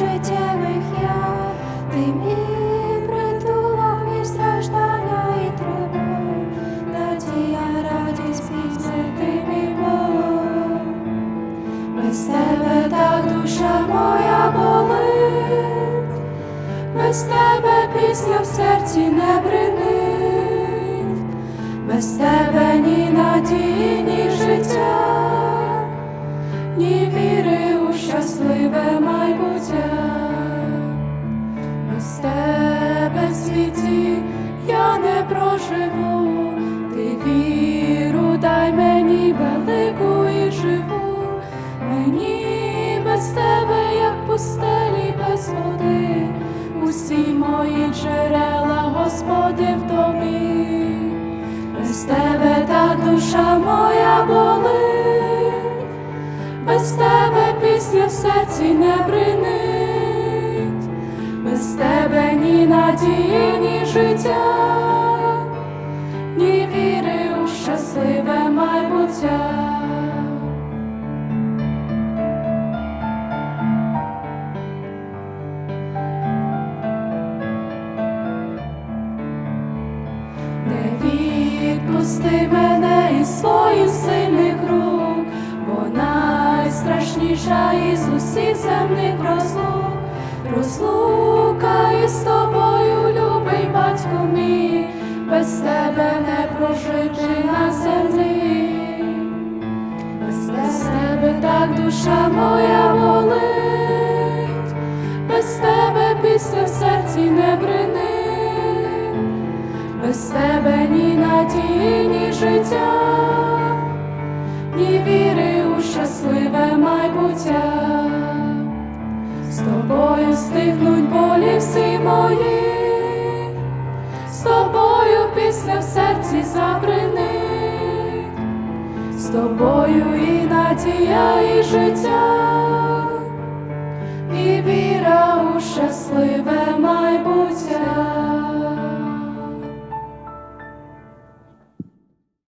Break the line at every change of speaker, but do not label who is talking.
життєвих я, мій притулок і трибу, надія, радість спів це ти Бог. без тебе так душа моя болить, без тебе пісня в серці не бринить. без тебе проживу, ти віру дай мені велику і живу, мені без тебе, як пустелі без води, усі мої джерела, Господи, в тобі, без тебе так душа моя болить, без тебе пісня в серці не бринить, без тебе ні надії, ні віри у щасливе майбуття. Не відпусти мене із своїх сильних рук, бо найстрашніша із усіх земних розлук, розлука душа моя болить, без тебе пісня в серці не бринить без тебе ні надії, ні життя, ні віри у щасливе майбуття. З тобою стихнуть болі всі мої, з тобою пісня в серці забринить, з тобою і надія, і життя,